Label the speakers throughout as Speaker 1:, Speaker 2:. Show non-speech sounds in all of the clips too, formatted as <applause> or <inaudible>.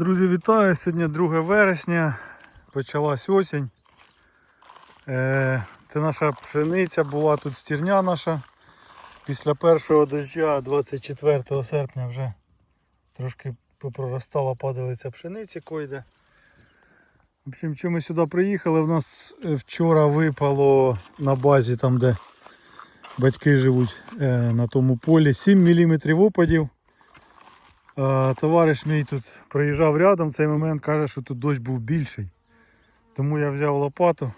Speaker 1: Друзі, вітаю! Сьогодні 2 вересня. Почалась осінь. Е, Це наша пшениця була тут стірня наша. Після першого дождя 24 серпня вже трошки попроростала падалиця пшениці койде. В общем, що ми сюди приїхали, в нас вчора випало на базі, там де батьки живуть е, на тому полі, 7 мм опадів. А, Товариш мій тут проїжджав рядом в цей момент, каже, що тут дощ був більший. Тому я взяв лопату.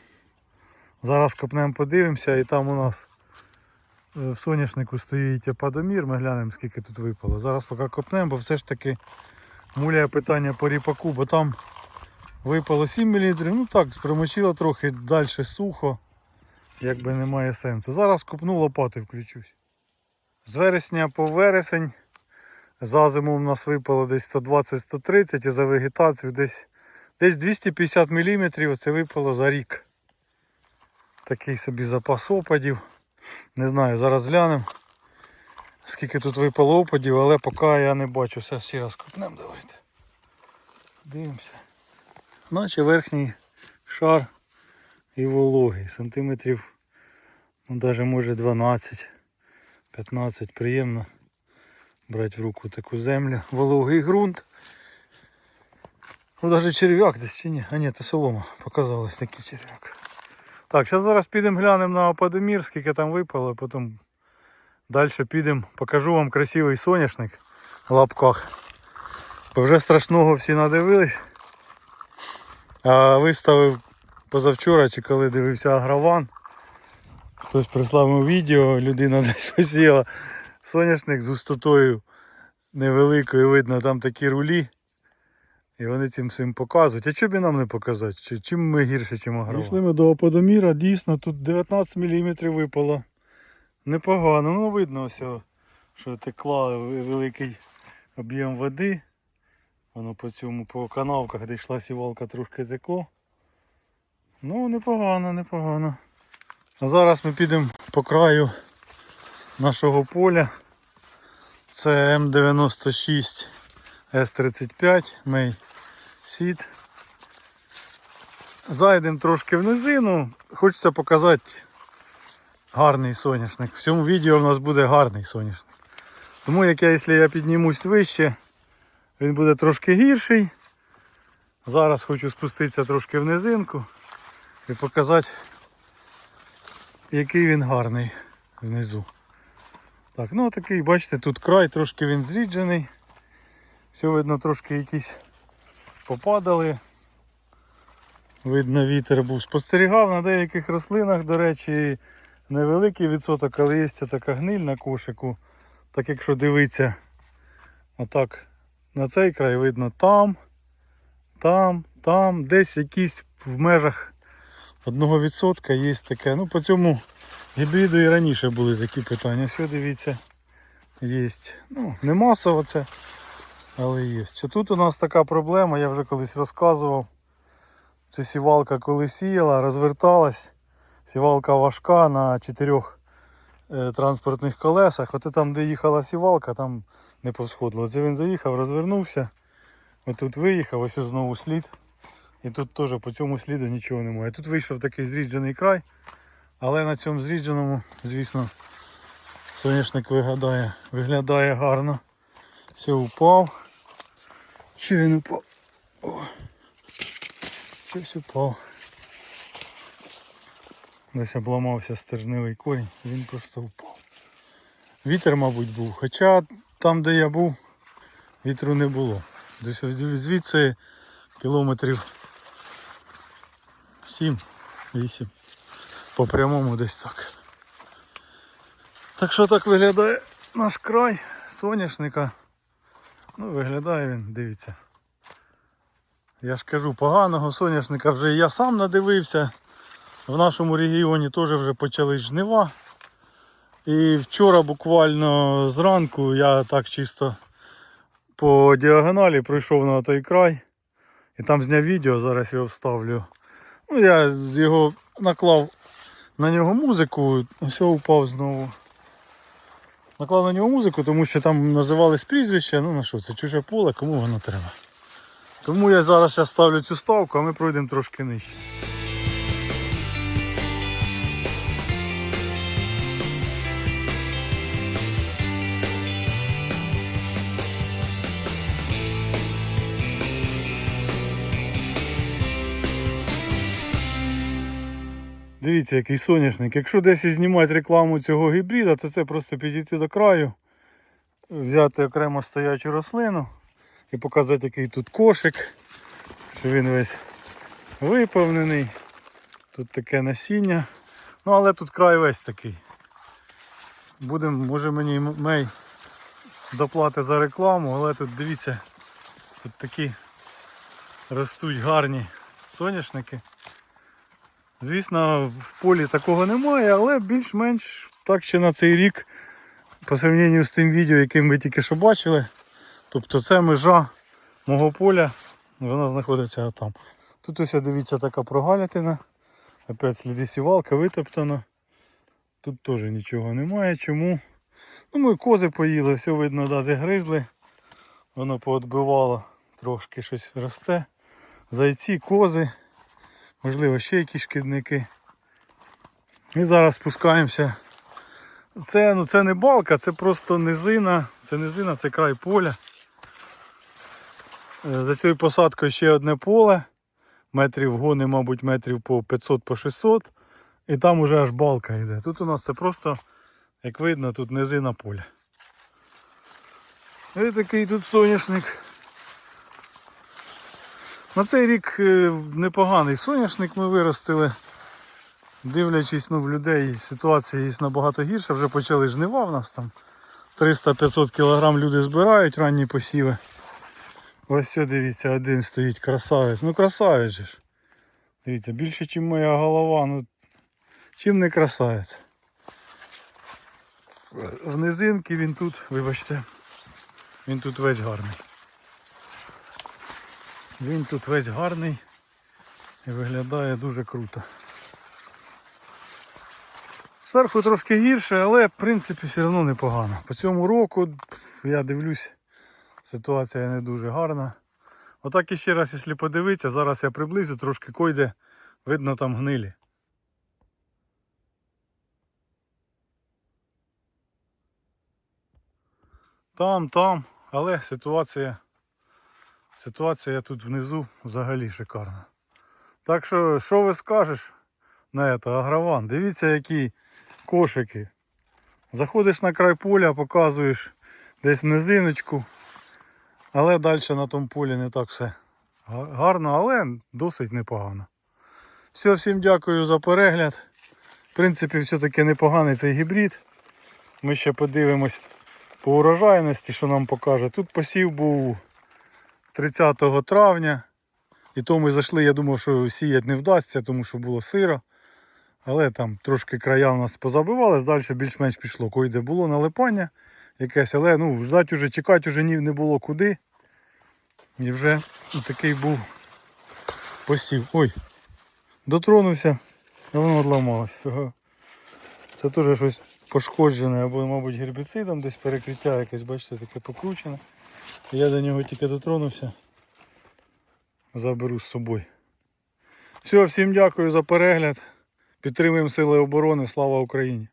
Speaker 1: Зараз копнемо, подивимося і там у нас е, в соняшнику стоїть опадомір, ми глянемо скільки тут випало. Зараз поки копнемо, бо все ж таки муляє питання по ріпаку, бо там випало 7 мм, ну так, промочило трохи, далі сухо, якби немає сенсу. Зараз копну лопати включусь. З вересня по вересень за зиму в нас випало десь 120-130 і за вегетацію десь, десь 250 мм це випало за рік. Такий собі запас опадів. Не знаю, зараз глянемо, скільки тут випало опадів, але поки я не бачу. Все ще раз копнемо, давайте. Дивимося. Наче верхній шар і вологий. Сантиметрів, ну навіть може 12-15. Приємно брати в руку таку землю, вологий ґрунт. Ну навіть черв'як десь чи ні? А ні, це солома. Показалось такий черв'як. Так, зараз зараз підемо глянемо на опадомір, скільки там випало, потім далі підемо, покажу вам красивий соняшник в лапках. Бо вже страшного всі надивились. А виставив позавчора чи коли дивився агрован. Хтось прислав йому відео, людина <laughs> десь посіяла соняшник з густотою невеликою, видно, там такі рулі. І вони цим всім показують. А чого б і нам не показати? Чи- Чим ми гірше, чим агрова? Пішли ми до оподоміра, дійсно, тут 19 мм випало. Непогано, ну видно все, що текла великий об'єм води. Воно по цьому, по канавках, де йшла сівалка, трошки текло. Ну, непогано, непогано. А зараз ми підемо по краю нашого поля. Це М96 С35 Мей Сіт. Зайдемо трошки в низину. Хочеться показати гарний соняшник. В цьому відео в нас буде гарний соняшник. Тому як я, якщо я піднімусь вище, він буде трошки гірший. Зараз хочу спуститися трошки в низинку і показати, який він гарний внизу. Так, ну такий, бачите, тут край трошки він зріджений. Все видно, трошки якісь попадали. Видно, вітер був. Спостерігав на деяких рослинах, до речі, невеликий відсоток, але є така гниль на кошику. Так якщо дивитися отак на цей край, видно там, там, там, десь якісь в межах 1% є таке. Ну по цьому Гібриду і раніше були такі питання. Все, дивіться, є. Ну, не масово це, але є. Тут у нас така проблема, я вже колись розказував. Це сівалка коли сіяла, розверталась. Сівалка важка на чотирьох е, транспортних колесах. От там, де їхала сівалка, там не повсходило. Це він заїхав, розвернувся. Отут виїхав, ось ось знову слід. І тут теж по цьому сліду нічого немає. Тут вийшов такий зріджений край. Але на цьому зрідженому, звісно, соняшник виглядає, виглядає гарно. Все упав. Чи він упав? О. Щось упав. Десь обламався стержневий корінь, він просто упав. Вітер, мабуть, був. Хоча там, де я був, вітру не було. Десь звідси кілометрів 7-8 по прямому десь так. Так що так виглядає наш край соняшника. Ну, виглядає він, дивіться. Я ж кажу, поганого соняшника вже я сам надивився. В нашому регіоні теж вже почали жнива. І вчора буквально зранку я так чисто по діагоналі пройшов на той край. І там зняв відео, зараз його вставлю. Ну, я його наклав на нього музику, все упав знову. Наклав на нього музику, тому що там називались прізвища, ну на що, це чуже поле, кому воно треба. Тому я зараз ставлю цю ставку, а ми пройдемо трошки нижче. Дивіться, який соняшник. Якщо десь і знімати рекламу цього гібрида, то це просто підійти до краю, взяти окремо стоячу рослину і показати, який тут кошик, що він весь виповнений. Тут таке насіння. Ну але тут край весь такий. Будемо, може мені мей доплати за рекламу, але тут дивіться, тут такі ростуть гарні соняшники. Звісно, в полі такого немає, але більш-менш так ще на цей рік, по сравненню з тим відео, яким ви тільки що бачили. Тобто це межа мого поля, вона знаходиться там. Тут ось дивіться така прогалятина. Опять сліди сівалка витоптано. Тут теж нічого немає. Чому? Ну ми кози поїли, все видно, да, де гризли. Воно поотбивало, трошки щось росте. Зайці, кози. Можливо, ще якісь шкідники. І зараз спускаємося. Це, ну, це не балка, це просто низина. Це низина, це край поля. Е, За цією посадкою ще одне поле. Метрів гони, мабуть, метрів по 500 по 600. І там уже аж балка йде. Тут у нас це просто, як видно, тут низина поля. І такий тут соняшник. На цей рік е, непоганий соняшник ми виростили. Дивлячись ну, в людей, ситуація є набагато гірша, вже почали жнива в нас там. 300-500 кг люди збирають ранні посіви. Ось все, дивіться, один стоїть красавець. Ну красавець же ж. Дивіться, більше, ніж моя голова. Ну, чим не красавець. В низинки він тут, вибачте, він тут весь гарний. Він тут весь гарний і виглядає дуже круто. Зверху трошки гірше, але в принципі все одно непогано. По цьому року я дивлюсь, ситуація не дуже гарна. Отак іще раз, якщо подивитися, зараз я приблизю, трошки койде, видно там гнилі. Там, там, але ситуація Ситуація тут внизу взагалі шикарна. Так що, що ви скажеш на це, аграван? Дивіться, які кошики. Заходиш на край поля, показуєш десь низиночку, але далі на тому полі не так все гарно, але досить непогано. Все, всім дякую за перегляд. В принципі, все-таки непоганий цей гібрид. Ми ще подивимось по урожайності, що нам покаже. Тут посів був 30 травня. І то ми зайшли, я думав, що сіяти не вдасться, тому що було сиро. Але там трошки края в нас позабивались, далі більш-менш пішло. Койде було налипання якесь, але ну, ждати вже, чекати вже не було куди. І вже такий був посів. Ой, дотронувся, а воно одламалось. Це теж щось пошкоджене або, мабуть, гербіцидом, десь перекриття якесь, бачите, таке покручене. Я до нього тільки дотронувся. Заберу з собою. Все, всім дякую за перегляд. Підтримуємо Сили оборони. Слава Україні!